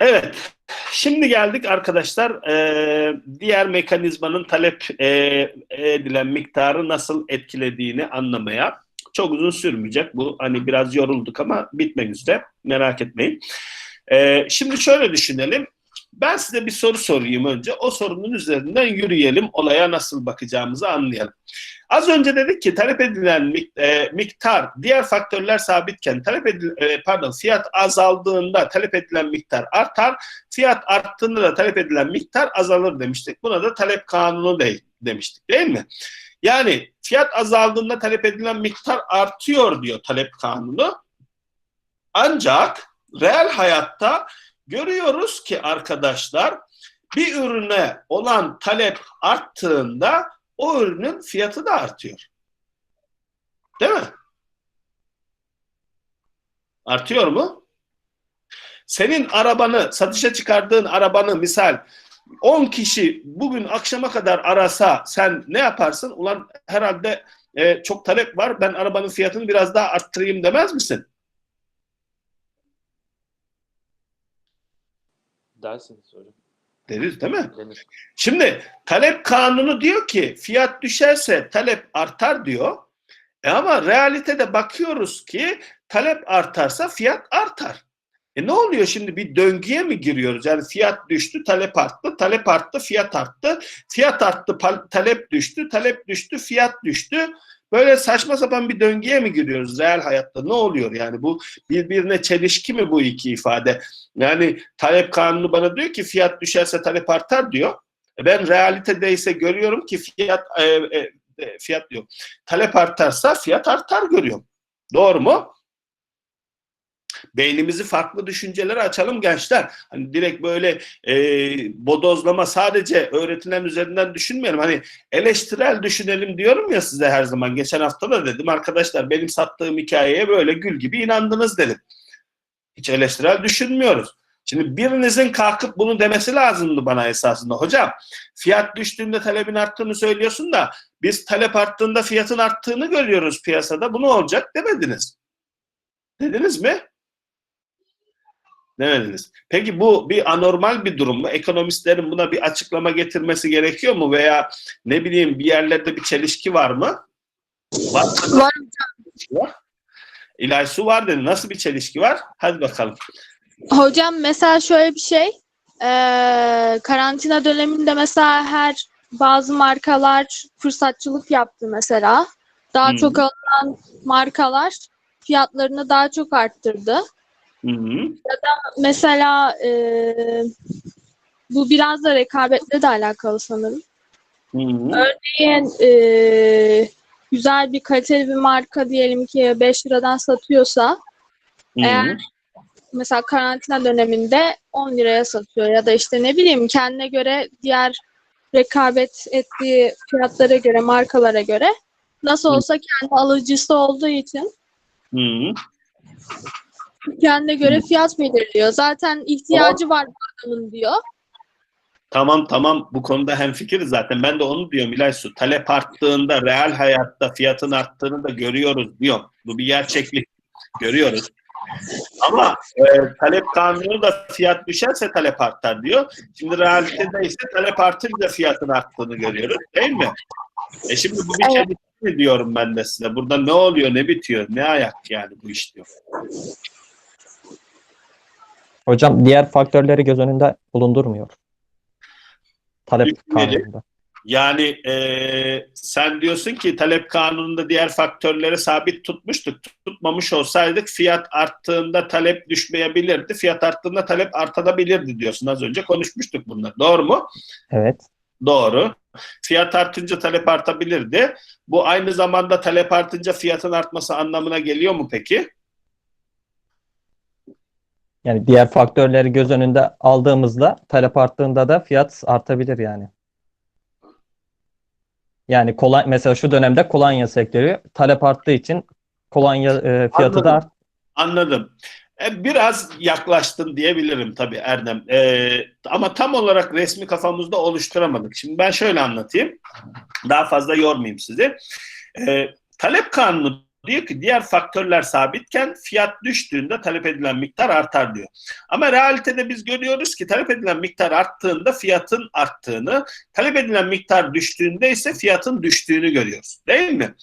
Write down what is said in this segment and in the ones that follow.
Evet, şimdi geldik arkadaşlar e, diğer mekanizmanın talep e, edilen miktarı nasıl etkilediğini anlamaya. Çok uzun sürmeyecek bu. Hani biraz yorulduk ama bitmek üzere. Merak etmeyin. E, şimdi şöyle düşünelim. Ben size bir soru sorayım önce. O sorunun üzerinden yürüyelim. Olaya nasıl bakacağımızı anlayalım. Az önce dedik ki talep edilen e, miktar diğer faktörler sabitken talep edilen pardon fiyat azaldığında talep edilen miktar artar. Fiyat arttığında da talep edilen miktar azalır demiştik. Buna da talep kanunu de, demiştik değil mi? Yani fiyat azaldığında talep edilen miktar artıyor diyor talep kanunu. Ancak reel hayatta görüyoruz ki arkadaşlar bir ürüne olan talep arttığında o ürünün fiyatı da artıyor. Değil mi? Artıyor mu? Senin arabanı, satışa çıkardığın arabanı misal 10 kişi bugün akşama kadar arasa sen ne yaparsın? Ulan herhalde e, çok talep var ben arabanın fiyatını biraz daha arttırayım demez misin? Dersiniz hocam. Deriz değil mi? Denir. Şimdi talep kanunu diyor ki fiyat düşerse talep artar diyor. E ama realitede bakıyoruz ki talep artarsa fiyat artar. E ne oluyor şimdi bir döngüye mi giriyoruz? Yani fiyat düştü, talep arttı, talep arttı, fiyat arttı, fiyat arttı, talep düştü, talep düştü, fiyat düştü. Böyle saçma sapan bir döngüye mi giriyoruz reel hayatta? Ne oluyor yani bu birbirine çelişki mi bu iki ifade? Yani talep kanunu bana diyor ki fiyat düşerse talep artar diyor. E ben realitede ise görüyorum ki fiyat e, e, fiyat diyor. Talep artarsa fiyat artar görüyorum. Doğru mu? Beynimizi farklı düşüncelere açalım gençler. Hani direkt böyle e, bodozlama sadece öğretilen üzerinden düşünmeyelim. Hani eleştirel düşünelim diyorum ya size her zaman. Geçen hafta da dedim arkadaşlar benim sattığım hikayeye böyle gül gibi inandınız dedim. Hiç eleştirel düşünmüyoruz. Şimdi birinizin kalkıp bunu demesi lazımdı bana esasında. Hocam fiyat düştüğünde talebin arttığını söylüyorsun da biz talep arttığında fiyatın arttığını görüyoruz piyasada. Bu ne olacak demediniz. Dediniz mi? Demediniz. Peki bu bir anormal bir durum mu? Ekonomistlerin buna bir açıklama getirmesi gerekiyor mu? Veya ne bileyim bir yerlerde bir çelişki var mı? Var. Var hocam. İlahi su var dedi. Nasıl bir çelişki var? Hadi bakalım. Hocam mesela şöyle bir şey. Ee, karantina döneminde mesela her bazı markalar fırsatçılık yaptı mesela. Daha Hı. çok alınan markalar fiyatlarını daha çok arttırdı. Hı hı. Mesela e, bu biraz da rekabetle de alakalı sanırım. Hı hı. Örneğin e, güzel bir kaliteli bir marka diyelim ki 5 liradan satıyorsa Hı hı. Eğer- mesela karantina döneminde 10 liraya satıyor ya da işte ne bileyim kendine göre diğer rekabet ettiği fiyatlara göre markalara göre nasıl olsa kendi alıcısı olduğu için Hı hı. Kendine göre fiyat belirliyor. Zaten ihtiyacı var bu adamın diyor. Tamam tamam bu konuda hemfikiriz zaten. Ben de onu diyorum İlay Su. Talep arttığında reel hayatta fiyatın arttığını da görüyoruz diyor. Bu bir gerçeklik. Görüyoruz. Ama e, talep kanunu da fiyat düşerse talep artar diyor. Şimdi realitede ise talep artınca fiyatın arttığını görüyoruz. Değil mi? E şimdi bu bir Evet. çelişki mi diyorum ben de size. Burada ne oluyor, ne bitiyor, ne ayak yani bu iş diyor. Hocam diğer faktörleri göz önünde bulundurmuyor. Talep Düşünmeli. kanununda. Yani e, sen diyorsun ki talep kanununda diğer faktörleri sabit tutmuştuk. Tutmamış olsaydık fiyat arttığında talep düşmeyebilirdi. Fiyat arttığında talep artabilirdi diyorsun. Az önce konuşmuştuk bunları. Doğru mu? Evet. Doğru. Fiyat artınca talep artabilirdi. Bu aynı zamanda talep artınca fiyatın artması anlamına geliyor mu peki? Yani diğer faktörleri göz önünde aldığımızda talep arttığında da fiyat artabilir yani. Yani kolay mesela şu dönemde kolonya sektörü talep arttığı için kolonya e, fiyatı Anladım. da art. Anladım. E, Biraz yaklaştın diyebilirim tabii Erdem. E, ama tam olarak resmi kafamızda oluşturamadık. Şimdi ben şöyle anlatayım. Daha fazla yormayayım sizi. E, talep kanunu Diyor ki diğer faktörler sabitken fiyat düştüğünde talep edilen miktar artar diyor. Ama realitede biz görüyoruz ki talep edilen miktar arttığında fiyatın arttığını, talep edilen miktar düştüğünde ise fiyatın düştüğünü görüyoruz. Değil mi?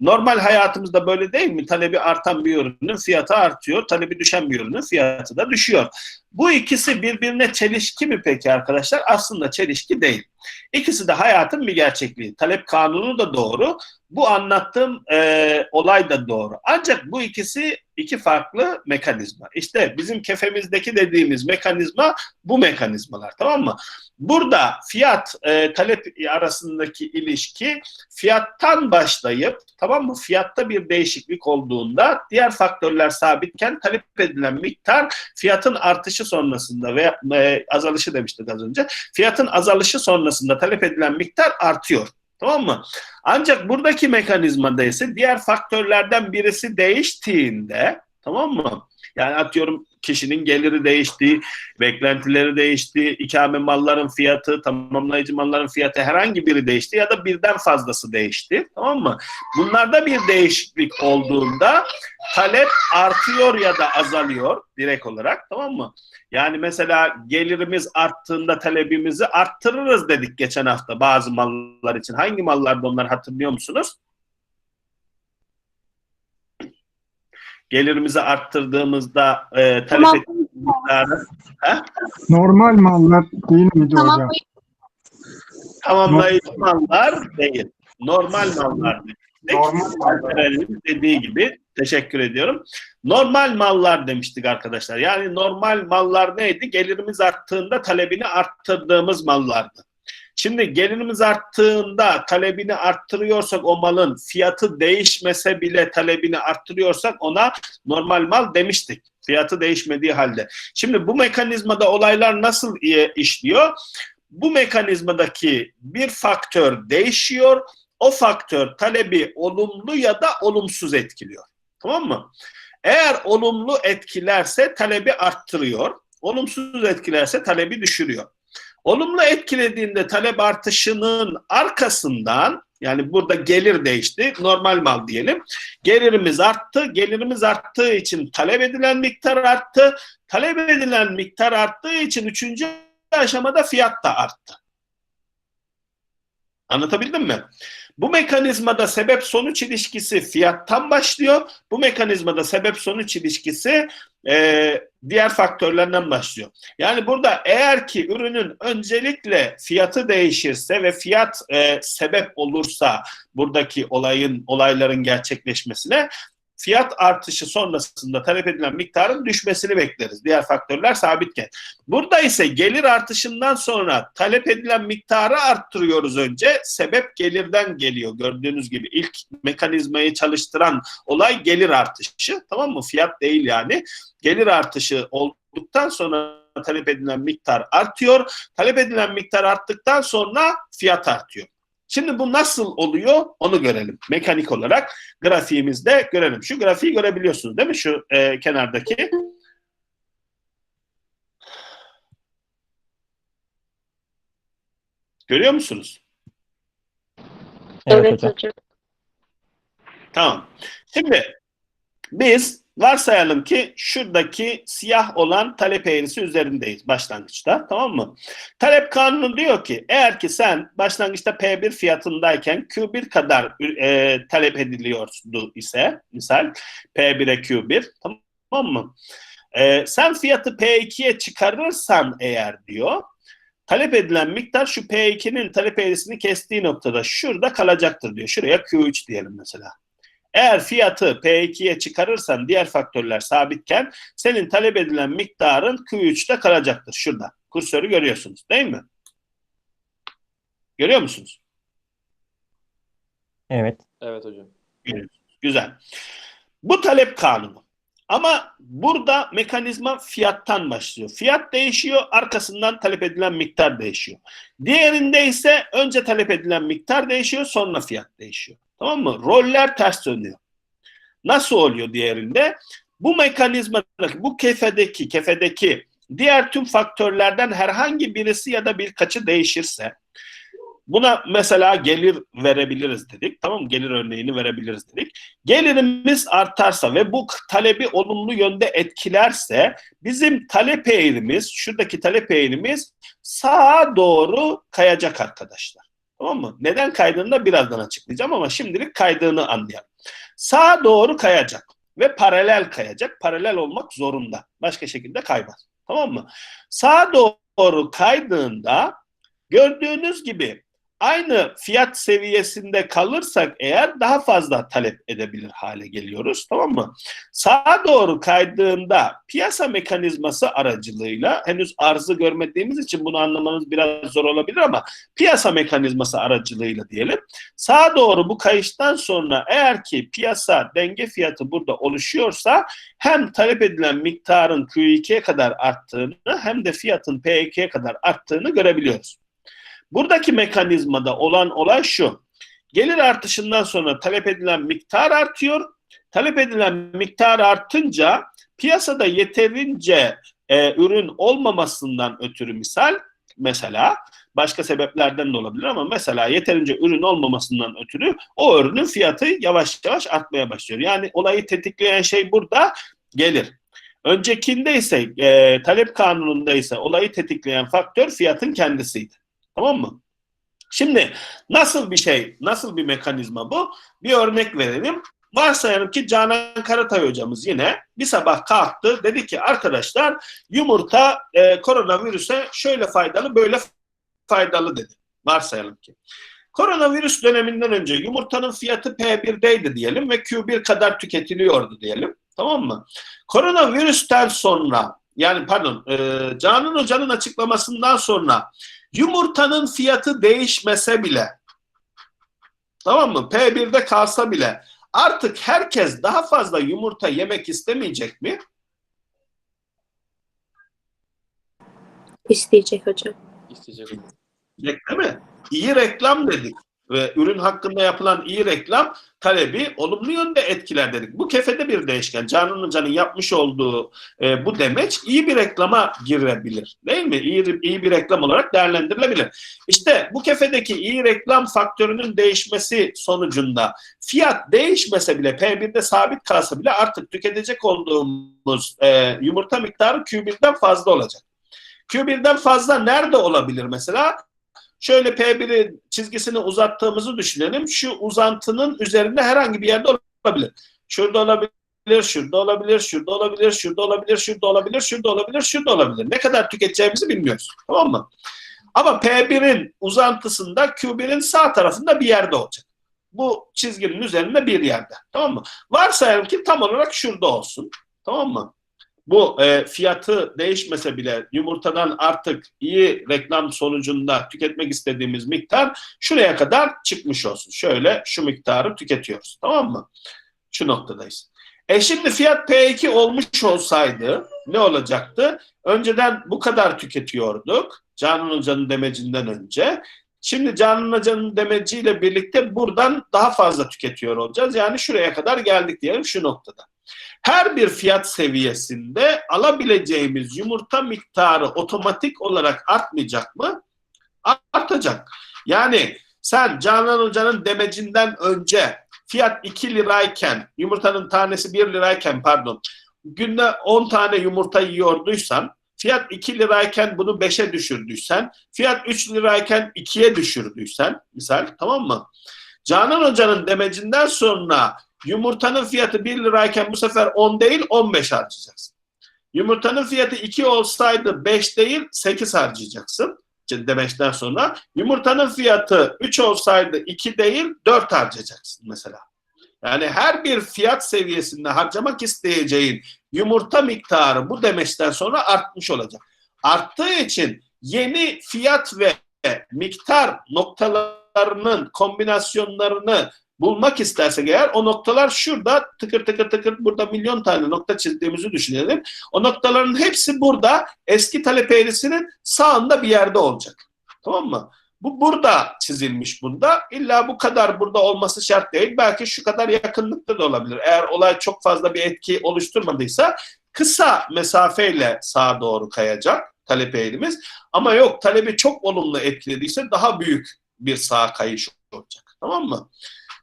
Normal hayatımızda böyle değil mi? Talebi artan bir ürünün fiyatı artıyor, talebi düşen bir ürünün fiyatı da düşüyor. Bu ikisi birbirine çelişki mi peki arkadaşlar? Aslında çelişki değil. İkisi de hayatın bir gerçekliği. Talep kanunu da doğru. Bu anlattığım e, olay da doğru. Ancak bu ikisi iki farklı mekanizma. İşte bizim kefemizdeki dediğimiz mekanizma bu mekanizmalar tamam mı? Burada fiyat e, talep arasındaki ilişki fiyattan başlayıp tamam mı? Fiyatta bir değişiklik olduğunda diğer faktörler sabitken talep edilen miktar fiyatın artışı sonrasında veya e, azalışı demiştik az önce. Fiyatın azalışı sonrasında talep edilen miktar artıyor. Tamam mı? Ancak buradaki mekanizmada ise diğer faktörlerden birisi değiştiğinde tamam mı? Yani atıyorum kişinin geliri değişti, beklentileri değişti, ikame malların fiyatı, tamamlayıcı malların fiyatı herhangi biri değişti ya da birden fazlası değişti. Tamam mı? Bunlarda bir değişiklik olduğunda talep artıyor ya da azalıyor direkt olarak tamam mı? Yani mesela gelirimiz arttığında talebimizi arttırırız dedik geçen hafta bazı mallar için. Hangi mallarda onlar hatırlıyor musunuz? Gelirimizi arttırdığımızda e, talep Tamam. ettiğimiz miktarı Normal mallar değil miydi Tamam. hocam? tamamlayıcı mallar değil. Normal mallar dedik. Normal mallar. Dediği gibi teşekkür ediyorum. Normal mallar demiştik arkadaşlar. Yani normal mallar neydi? Gelirimiz arttığında talebini arttırdığımız mallardı. Şimdi gelirimiz arttığında talebini arttırıyorsak o malın fiyatı değişmese bile talebini arttırıyorsak ona normal mal demiştik. Fiyatı değişmediği halde. Şimdi bu mekanizmada olaylar nasıl işliyor? Bu mekanizmadaki bir faktör değişiyor. O faktör talebi olumlu ya da olumsuz etkiliyor. Tamam mı? Eğer olumlu etkilerse talebi arttırıyor. Olumsuz etkilerse talebi düşürüyor. Olumlu etkilediğinde talep artışının arkasından yani burada gelir değişti. Normal mal diyelim. Gelirimiz arttı. Gelirimiz arttığı için talep edilen miktar arttı. Talep edilen miktar arttığı için üçüncü aşamada fiyat da arttı. Anlatabildim mi? Bu mekanizmada sebep sonuç ilişkisi fiyattan başlıyor. Bu mekanizmada sebep sonuç ilişkisi e, diğer faktörlerden başlıyor. Yani burada eğer ki ürünün öncelikle fiyatı değişirse ve fiyat e, sebep olursa buradaki olayın olayların gerçekleşmesine fiyat artışı sonrasında talep edilen miktarın düşmesini bekleriz. Diğer faktörler sabitken. Burada ise gelir artışından sonra talep edilen miktarı arttırıyoruz önce. Sebep gelirden geliyor. Gördüğünüz gibi ilk mekanizmayı çalıştıran olay gelir artışı. Tamam mı? Fiyat değil yani. Gelir artışı olduktan sonra talep edilen miktar artıyor. Talep edilen miktar arttıktan sonra fiyat artıyor. Şimdi bu nasıl oluyor onu görelim. Mekanik olarak grafiğimizde görelim. Şu grafiği görebiliyorsunuz değil mi? Şu e, kenardaki. Görüyor musunuz? Evet, hocam. Tamam. Şimdi biz varsayalım ki şuradaki siyah olan talep eğrisi üzerindeyiz başlangıçta. Tamam mı? Talep kanunu diyor ki eğer ki sen başlangıçta P1 fiyatındayken Q1 kadar e, talep ediliyordu ise misal P1'e Q1 tamam mı? E, sen fiyatı P2'ye çıkarırsan eğer diyor talep edilen miktar şu P2'nin talep eğrisini kestiği noktada şurada kalacaktır diyor. Şuraya Q3 diyelim mesela. Eğer fiyatı P2'ye çıkarırsan diğer faktörler sabitken senin talep edilen miktarın Q3'te kalacaktır. Şurada. Kursörü görüyorsunuz değil mi? Görüyor musunuz? Evet. Evet hocam. Görüyorsunuz. Güzel. Bu talep kanunu. Ama burada mekanizma fiyattan başlıyor. Fiyat değişiyor, arkasından talep edilen miktar değişiyor. Diğerinde ise önce talep edilen miktar değişiyor, sonra fiyat değişiyor. Tamam mı? Roller ters dönüyor. Nasıl oluyor diğerinde? Bu mekanizmadaki, bu kefedeki, kefedeki diğer tüm faktörlerden herhangi birisi ya da birkaçı değişirse Buna mesela gelir verebiliriz dedik. Tamam mı? Gelir örneğini verebiliriz dedik. Gelirimiz artarsa ve bu talebi olumlu yönde etkilerse bizim talep eğrimiz, şuradaki talep eğrimiz sağa doğru kayacak arkadaşlar. Tamam mı? Neden kaydığını da birazdan açıklayacağım ama şimdilik kaydığını anlayalım. Sağa doğru kayacak ve paralel kayacak. Paralel olmak zorunda. Başka şekilde kaymaz. Tamam mı? Sağa doğru kaydığında gördüğünüz gibi aynı fiyat seviyesinde kalırsak eğer daha fazla talep edebilir hale geliyoruz. Tamam mı? Sağa doğru kaydığında piyasa mekanizması aracılığıyla henüz arzı görmediğimiz için bunu anlamanız biraz zor olabilir ama piyasa mekanizması aracılığıyla diyelim. Sağa doğru bu kayıştan sonra eğer ki piyasa denge fiyatı burada oluşuyorsa hem talep edilen miktarın Q2'ye kadar arttığını hem de fiyatın P2'ye kadar arttığını görebiliyoruz. Buradaki mekanizmada olan olay şu. Gelir artışından sonra talep edilen miktar artıyor. Talep edilen miktar artınca piyasada yeterince e, ürün olmamasından ötürü misal mesela başka sebeplerden de olabilir ama mesela yeterince ürün olmamasından ötürü o ürünün fiyatı yavaş yavaş artmaya başlıyor. Yani olayı tetikleyen şey burada gelir. Öncekinde ise e, talep kanununda ise olayı tetikleyen faktör fiyatın kendisiydi. Tamam mı? Şimdi nasıl bir şey, nasıl bir mekanizma bu? Bir örnek verelim. Varsayalım ki Canan Karatay hocamız yine bir sabah kalktı. Dedi ki arkadaşlar yumurta e, koronavirüse şöyle faydalı böyle faydalı dedi. Varsayalım ki. Koronavirüs döneminden önce yumurtanın fiyatı P1'deydi diyelim ve Q1 kadar tüketiliyordu diyelim. Tamam mı? Koronavirüsten sonra yani pardon e, Canan Hoca'nın açıklamasından sonra yumurtanın fiyatı değişmese bile tamam mı? P1'de kalsa bile artık herkes daha fazla yumurta yemek istemeyecek mi? İsteyecek hocam. İsteyecek. Değil mi? İyi reklam dedik. Ve ürün hakkında yapılan iyi reklam talebi olumlu yönde etkiler dedik. Bu kefede bir değişken. Canan Hoca'nın yapmış olduğu e, bu demeç iyi bir reklama girebilir. Değil mi? İyi, iyi bir reklam olarak değerlendirilebilir. İşte bu kefedeki iyi reklam faktörünün değişmesi sonucunda fiyat değişmese bile P1'de sabit kalsa bile artık tüketecek olduğumuz e, yumurta miktarı Q1'den fazla olacak. Q1'den fazla nerede olabilir mesela? Şöyle P1'i çizgisini uzattığımızı düşünelim. Şu uzantının üzerinde herhangi bir yerde olabilir. Şurada olabilir, şurada olabilir, şurada olabilir, şurada olabilir, şurada olabilir, şurada olabilir, şurada olabilir. Ne kadar tüketeceğimizi bilmiyoruz. Tamam mı? Ama P1'in uzantısında Q1'in sağ tarafında bir yerde olacak. Bu çizginin üzerinde bir yerde. Tamam mı? Varsayalım ki tam olarak şurada olsun. Tamam mı? Bu e, fiyatı değişmese bile yumurtadan artık iyi reklam sonucunda tüketmek istediğimiz miktar şuraya kadar çıkmış olsun. Şöyle şu miktarı tüketiyoruz. Tamam mı? Şu noktadayız. E şimdi fiyat P2 olmuş olsaydı ne olacaktı? Önceden bu kadar tüketiyorduk. Canan Hoca'nın demecinden önce. Şimdi Canan Hoca'nın demeciyle birlikte buradan daha fazla tüketiyor olacağız. Yani şuraya kadar geldik diyelim şu noktada. Her bir fiyat seviyesinde alabileceğimiz yumurta miktarı otomatik olarak artmayacak mı? Artacak. Yani sen Canan Hoca'nın demecinden önce fiyat 2 lirayken, yumurtanın tanesi 1 lirayken pardon, günde 10 tane yumurta yiyorduysan, fiyat 2 lirayken bunu 5'e düşürdüysen, fiyat 3 lirayken 2'ye düşürdüysen, misal tamam mı? Canan Hoca'nın demecinden sonra Yumurtanın fiyatı 1 lirayken bu sefer 10 değil 15 harcayacaksın. Yumurtanın fiyatı 2 olsaydı 5 değil 8 harcayacaksın demeçten sonra. Yumurtanın fiyatı 3 olsaydı 2 değil 4 harcayacaksın mesela. Yani her bir fiyat seviyesinde harcamak isteyeceğin yumurta miktarı bu demeçten sonra artmış olacak. Arttığı için yeni fiyat ve miktar noktalarının kombinasyonlarını bulmak istersek eğer o noktalar şurada tıkır tıkır tıkır burada milyon tane nokta çizdiğimizi düşünelim. O noktaların hepsi burada eski talep eğrisinin sağında bir yerde olacak. Tamam mı? Bu burada çizilmiş bunda. İlla bu kadar burada olması şart değil. Belki şu kadar yakınlıkta da olabilir. Eğer olay çok fazla bir etki oluşturmadıysa kısa mesafeyle sağa doğru kayacak talep eğrimiz. Ama yok talebi çok olumlu etkilediyse daha büyük bir sağa kayış olacak. Tamam mı?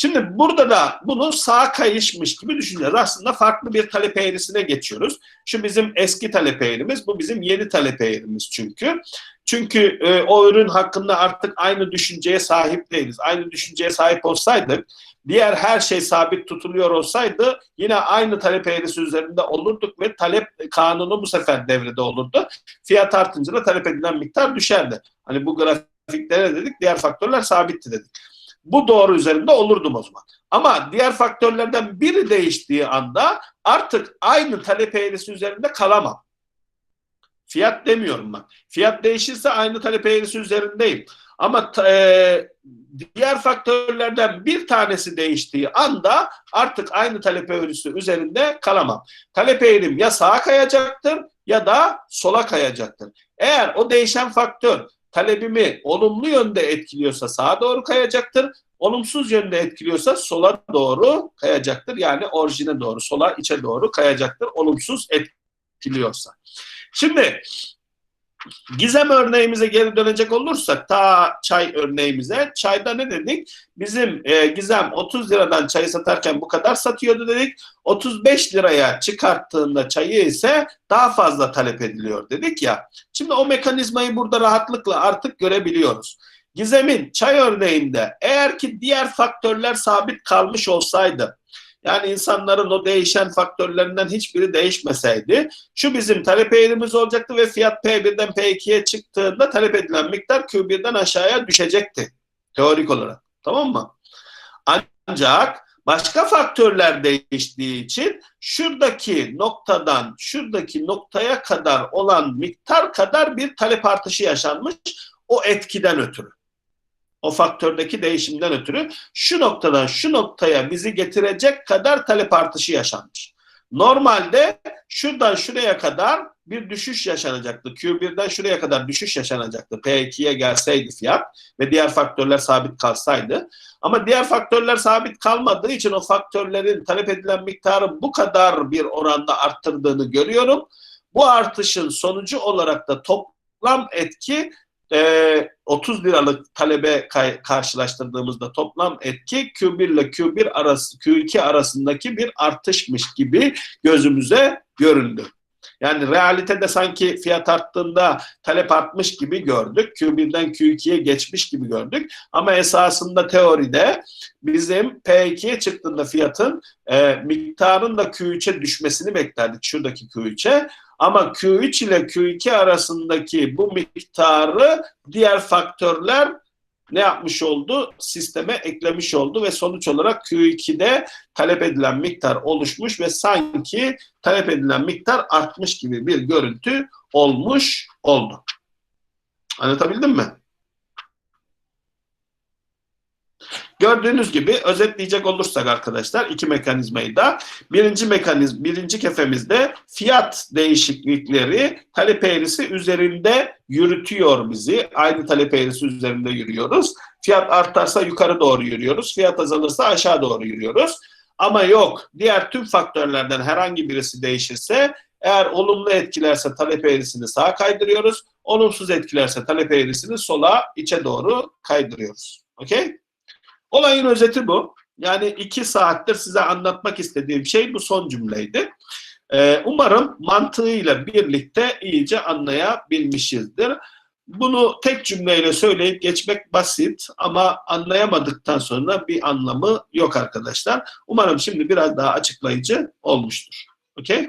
Şimdi burada da bunu sağa kayışmış gibi düşüneceğiz. Aslında farklı bir talep eğrisine geçiyoruz. Şu bizim eski talep eğrimiz, bu bizim yeni talep eğrimiz çünkü. Çünkü e, o ürün hakkında artık aynı düşünceye sahip değiliz. Aynı düşünceye sahip olsaydık, diğer her şey sabit tutuluyor olsaydı yine aynı talep eğrisi üzerinde olurduk ve talep kanunu bu sefer devrede olurdu. Fiyat artınca da talep edilen miktar düşerdi. Hani bu grafikte ne dedik? Diğer faktörler sabitti dedik. Bu doğru üzerinde olurdum o zaman. Ama diğer faktörlerden biri değiştiği anda artık aynı talep eğrisi üzerinde kalamam. Fiyat demiyorum ben. Fiyat değişirse aynı talep eğrisi üzerindeyim. Ama e, diğer faktörlerden bir tanesi değiştiği anda artık aynı talep eğrisi üzerinde kalamam. Talep eğrim ya sağa kayacaktır ya da sola kayacaktır. Eğer o değişen faktör talebimi olumlu yönde etkiliyorsa sağa doğru kayacaktır. Olumsuz yönde etkiliyorsa sola doğru kayacaktır. Yani orijine doğru, sola içe doğru kayacaktır. Olumsuz etkiliyorsa. Şimdi Gizem örneğimize geri dönecek olursak ta çay örneğimize. Çayda ne dedik? Bizim e, Gizem 30 liradan çayı satarken bu kadar satıyordu dedik. 35 liraya çıkarttığında çayı ise daha fazla talep ediliyor dedik ya. Şimdi o mekanizmayı burada rahatlıkla artık görebiliyoruz. Gizem'in çay örneğinde eğer ki diğer faktörler sabit kalmış olsaydı yani insanların o değişen faktörlerinden hiçbiri değişmeseydi şu bizim talep eğrimiz olacaktı ve fiyat P1'den P2'ye çıktığında talep edilen miktar Q1'den aşağıya düşecekti. Teorik olarak. Tamam mı? Ancak başka faktörler değiştiği için şuradaki noktadan şuradaki noktaya kadar olan miktar kadar bir talep artışı yaşanmış o etkiden ötürü. O faktördeki değişimden ötürü şu noktadan şu noktaya bizi getirecek kadar talep artışı yaşanmış. Normalde şuradan şuraya kadar bir düşüş yaşanacaktı. Q1'den şuraya kadar düşüş yaşanacaktı. P2'ye gelseydi fiyat ve diğer faktörler sabit kalsaydı. Ama diğer faktörler sabit kalmadığı için o faktörlerin talep edilen miktarı bu kadar bir oranda arttırdığını görüyorum. Bu artışın sonucu olarak da toplam etki e, 30 liralık talebe karşılaştırdığımızda toplam etki Q1 ile Q1 arası Q2 arasındaki bir artışmış gibi gözümüze göründü. Yani realitede sanki fiyat arttığında talep artmış gibi gördük. Q1'den Q2'ye geçmiş gibi gördük. Ama esasında teoride bizim P2'ye çıktığında fiyatın e, miktarın da Q3'e düşmesini beklerdik. Şuradaki Q3'e. Ama Q3 ile Q2 arasındaki bu miktarı diğer faktörler ne yapmış oldu? Sisteme eklemiş oldu ve sonuç olarak Q2'de talep edilen miktar oluşmuş ve sanki talep edilen miktar artmış gibi bir görüntü olmuş oldu. Anlatabildim mi? Gördüğünüz gibi özetleyecek olursak arkadaşlar iki mekanizmayı da birinci mekanizm birinci kefemizde fiyat değişiklikleri talep eğrisi üzerinde yürütüyor bizi. Aynı talep eğrisi üzerinde yürüyoruz. Fiyat artarsa yukarı doğru yürüyoruz. Fiyat azalırsa aşağı doğru yürüyoruz. Ama yok diğer tüm faktörlerden herhangi birisi değişirse eğer olumlu etkilerse talep eğrisini sağa kaydırıyoruz. Olumsuz etkilerse talep eğrisini sola içe doğru kaydırıyoruz. Okey? Olayın özeti bu. Yani iki saattir size anlatmak istediğim şey bu son cümleydi. Ee, umarım mantığıyla birlikte iyice anlayabilmişizdir. Bunu tek cümleyle söyleyip geçmek basit ama anlayamadıktan sonra bir anlamı yok arkadaşlar. Umarım şimdi biraz daha açıklayıcı olmuştur. Okey?